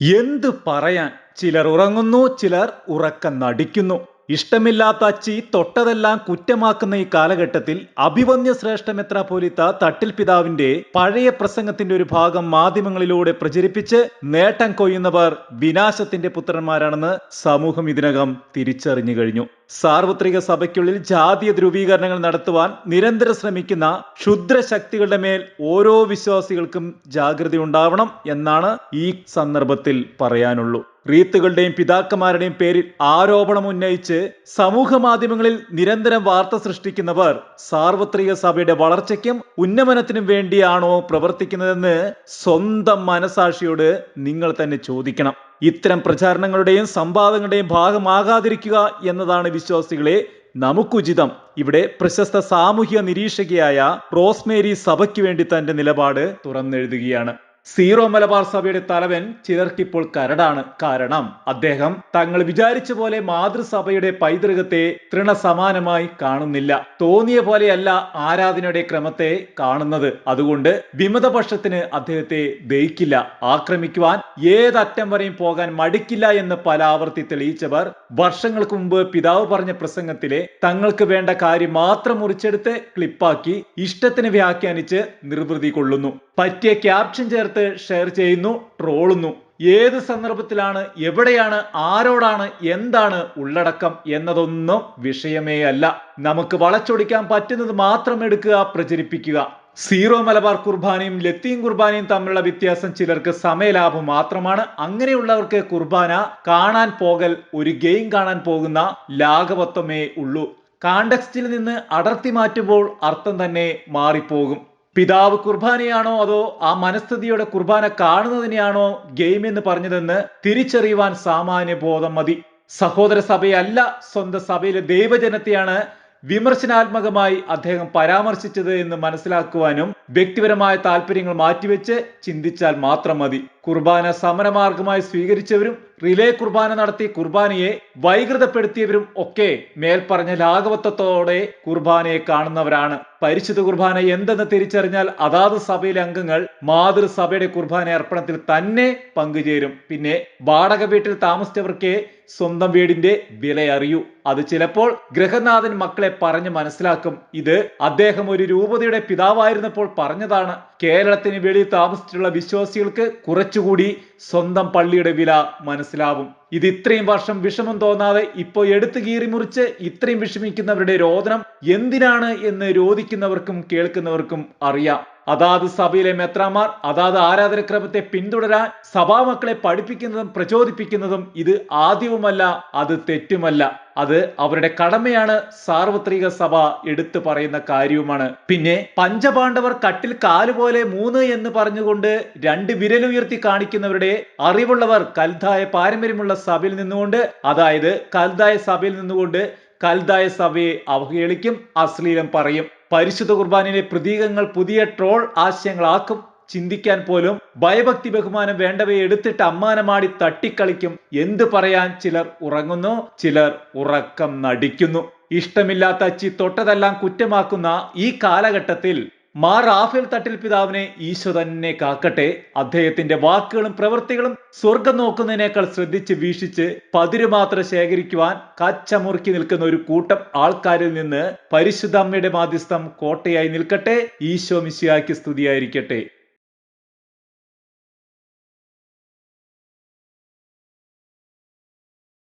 എന്ത് പറയാൻ? ചിലർ ഉറങ്ങുന്നു ചിലർ ഉറക്കം നടിക്കുന്നു. ഇഷ്ടമില്ലാത്ത അച്ചി തൊട്ടതെല്ലാം കുറ്റമാക്കുന്ന ഈ കാലഘട്ടത്തിൽ അഭിവന്യ ശ്രേഷ്ഠ മെത്രാപോലിത്ത തട്ടിൽ പിതാവിന്റെ പഴയ പ്രസംഗത്തിന്റെ ഒരു ഭാഗം മാധ്യമങ്ങളിലൂടെ പ്രചരിപ്പിച്ച് നേട്ടം കൊയ്യുന്നവർ വിനാശത്തിന്റെ പുത്രന്മാരാണെന്ന് സമൂഹം ഇതിനകം തിരിച്ചറിഞ്ഞു കഴിഞ്ഞു. സാർവത്രിക സഭയ്ക്കുള്ളിൽ ജാതീയ ധ്രുവീകരണങ്ങൾ നടത്തുവാൻ നിരന്തരം ശ്രമിക്കുന്ന ക്ഷുദ്രശക്തികളുടെ മേൽ ഓരോ വിശ്വാസികൾക്കും ജാഗ്രത ഉണ്ടാവണം എന്നാണ് ഈ സന്ദർഭത്തിൽ പറയാനുള്ളൂ. റീത്തുകളുടെയും പിതാക്കന്മാരുടെയും പേരിൽ ആരോപണം ഉന്നയിച്ച് സമൂഹ മാധ്യമങ്ങളിൽ നിരന്തരം വാർത്ത സൃഷ്ടിക്കുന്നവർ സാർവത്രിക സഭയുടെ വളർച്ചയ്ക്കും ഉന്നമനത്തിനും വേണ്ടിയാണോ പ്രവർത്തിക്കുന്നതെന്ന് സ്വന്തം മനസാക്ഷിയോട് നിങ്ങൾ തന്നെ ചോദിക്കണം. ഇത്തരം പ്രചാരണങ്ങളുടെയും സംവാദങ്ങളുടെയും ഭാഗമാകാതിരിക്കുക എന്നതാണ് വിശ്വാസികളെ നമുക്കുചിതം. ഇവിടെ പ്രശസ്ത സാമൂഹ്യ നിരീക്ഷകയായ റോസ്മേരി സഭയ്ക്ക് വേണ്ടി തന്റെ നിലപാട് തുറന്നെഴുതുകയാണ്. സീറോ മലബാർ സഭയുടെ തലവൻ ചിലർക്കിപ്പോൾ കരടാണ് കാരണം അദ്ദേഹം തങ്ങൾ വിചാരിച്ച പോലെ മാതൃസഭയുടെ പൈതൃകത്തെ തൃണസമാനമായി കാണുന്നില്ല. തോന്നിയ പോലെയല്ല ആരാധനയുടെ ക്രമത്തെ കാണുന്നത്. അതുകൊണ്ട് വിമതപക്ഷത്തിന് അദ്ദേഹത്തെ ദയിക്കില്ല ആക്രമിക്കുവാൻ ഏതറ്റം വരെയും പോകാൻ മടിക്കില്ല എന്ന് പലാവർത്തി തെളിയിച്ചവർ വർഷങ്ങൾക്ക് മുമ്പ് പിതാവ് പറഞ്ഞ പ്രസംഗത്തിലെ തങ്ങൾക്ക് വേണ്ട കാര്യം മാത്രം മുറിച്ചെടുത്ത് ക്ലിപ്പാക്കി ഇഷ്ടത്തിന് വ്യാഖ്യാനിച്ച് നിർവൃതി കൊള്ളുന്നു. പറ്റിയ ക്യാപ്ഷൻ ചേർത്ത് ഷെയർ ചെയ്യുന്നു ട്രോളുന്നു. ഏത് സന്ദർഭത്തിലാണ് എവിടെയാണ് ആരോടാണ് എന്താണ് ഉള്ളടക്കം എന്നതൊന്നും വിഷയമേ അല്ല നമുക്ക് വളച്ചൊടിക്കാൻ പറ്റുന്നത് മാത്രം എടുക്കുക പ്രചരിപ്പിക്കുക. സീറോ മലബാർ കുർബാനയും ലത്തീം കുർബാനയും തമ്മിലുള്ള വ്യത്യാസം ചിലർക്ക് സമയലാഭം മാത്രമാണ്. അങ്ങനെയുള്ളവർക്ക് കുർബാന കാണാൻ പോകൽ ഒരു ഗെയിം കാണാൻ പോകുന്ന ലാഘവത്വമേ ഉള്ളൂ. കാണ്ടക്സ്റ്റിൽ നിന്ന് അടർത്തി മാറ്റുമ്പോൾ അർത്ഥം തന്നെ മാറിപ്പോകും. പിതാവ് കുർബാനയാണോ അതോ ആ മനസ്ഥിതിയുടെ കുർബാന കാണുന്നതിനെയാണോ ഗെയിം എന്ന് പറഞ്ഞതെന്ന് തിരിച്ചറിയുവാൻ സാമാന്യ ബോധം മതി. സഹോദര സഭയല്ല സ്വന്തം സഭയിലെ ദൈവജനത്തെയാണ് വിമർശനാത്മകമായി അദ്ദേഹം പരാമർശിച്ചത് എന്ന് മനസ്സിലാക്കുവാനും വ്യക്തിപരമായ താല്പര്യങ്ങൾ മാറ്റിവെച്ച് ചിന്തിച്ചാൽ മാത്രം മതി. കുർബാന സമരമാർഗമായി സ്വീകരിച്ചവരും റിലേ കുർബാന നടത്തി കുർബാനയെ വൈകൃതപ്പെടുത്തിയവരും ഒക്കെ മേൽപ്പറഞ്ഞ ലാഘവത്വത്തോടെ കുർബാനയെ കാണുന്നവരാണ്. പരിശുദ്ധ കുർബാന എന്തെന്ന് തിരിച്ചറിഞ്ഞാൽ അതാത് സഭയിലെ അംഗങ്ങൾ മാതൃസഭയുടെ കുർബാന അർപ്പണത്തിൽ തന്നെ പങ്കുചേരും. പിന്നെ വാടക വീട്ടിൽ താമസിച്ചവർക്ക് സ്വന്തം വീടിന്റെ വില അറിയൂ. അത് ചിലപ്പോൾ ഗൃഹനാഥൻ മക്കളെ പറഞ്ഞ് മനസ്സിലാക്കും. ഇത് അദ്ദേഹം ഒരു രൂപതയുടെ പിതാവായിരുന്നപ്പോൾ പറഞ്ഞതാണ്. കേരളത്തിന് വെളിയിൽ താമസിച്ചിട്ടുള്ള വിശ്വാസികൾക്ക് കുറച്ചുകൂടി സ്വന്തം പള്ളിയുടെ വില മനസ്സിലാവും. ഇത് ഇത്രയും വർഷം വിഷമം തോന്നാതെ ഇപ്പോ എടുത്തു കീറി മുറിച്ച് ഇത്രയും വിഷമിക്കുന്നവരുടെ രോദനം എന്തിനാണ് എന്ന് രോദിക്കുന്നവർക്കും കേൾക്കുന്നവർക്കും അറിയാം. അതാത് സഭയിലെ മെത്രാമാർ അതാത് ആരാധനക്രമത്തെ പിന്തുടരാൻ സഭാമക്കളെ പഠിപ്പിക്കുന്നതും പ്രചോദിപ്പിക്കുന്നതും ഇത് ആദ്യവുമല്ല അത് തെറ്റുമല്ല. അത് അവരുടെ കടമയാണ് സാർവത്രിക സഭ എടുത്തു പറയുന്ന കാര്യവുമാണ്. പിന്നെ പഞ്ചപാണ്ഡവർ കട്ടിൽ കാലുപോലെ മൂന്ന് എന്ന് പറഞ്ഞുകൊണ്ട് രണ്ട് വിരലുയർത്തി കാണിക്കുന്നവരുടെ അറിവുള്ളവർ കൽതായ പാരമ്പര്യമുള്ള സഭയിൽ നിന്നുകൊണ്ട് അതായത് കൽതായ സഭയിൽ നിന്നുകൊണ്ട് കൽതായ സഭയെ അവഹേളിക്കും അശ്ലീലം പറയും. പരിശുദ്ധ കുർബാനയിലെ പ്രതീകങ്ങൾ പുതിയ ട്രോൾ ആശയങ്ങളാക്കും. ചിന്തിക്കാൻ പോലും ഭയഭക്തി ബഹുമാനം വേണ്ടവയെ എടുത്തിട്ട് അമ്മാനമാടി തട്ടിക്കളിക്കും. എന്ത് പറയാൻ ചിലർ ഉറങ്ങുന്നു ചിലർ ഉറക്കം നടിക്കുന്നു. ഇഷ്ടമില്ലാത്ത അച്ചി തൊട്ടതെല്ലാം കുറ്റമാക്കുന്ന ഈ കാലഘട്ടത്തിൽ മാർ റാഫേൽ തട്ടിൽ പിതാവിനെ ഈശോ തന്നെ കാക്കട്ടെ. അദ്ദേഹത്തിന്റെ വാക്കുകളും പ്രവൃത്തികളും സ്വർഗം നോക്കുന്നതിനേക്കാൾ ശ്രദ്ധിച്ച് വീക്ഷിച്ച് പതിര് മാത്രം ശേഖരിക്കുവാൻ കച്ചമുറുക്കി നിൽക്കുന്ന ഒരു കൂട്ടം ആൾക്കാരിൽ നിന്ന് പരിശുദ്ധ അമ്മയുടെ മാധ്യസ്ഥം കോട്ടയായി നിൽക്കട്ടെ. ഈശോ മിശിയാക്കി സ്തുതിയായിരിക്കട്ടെ.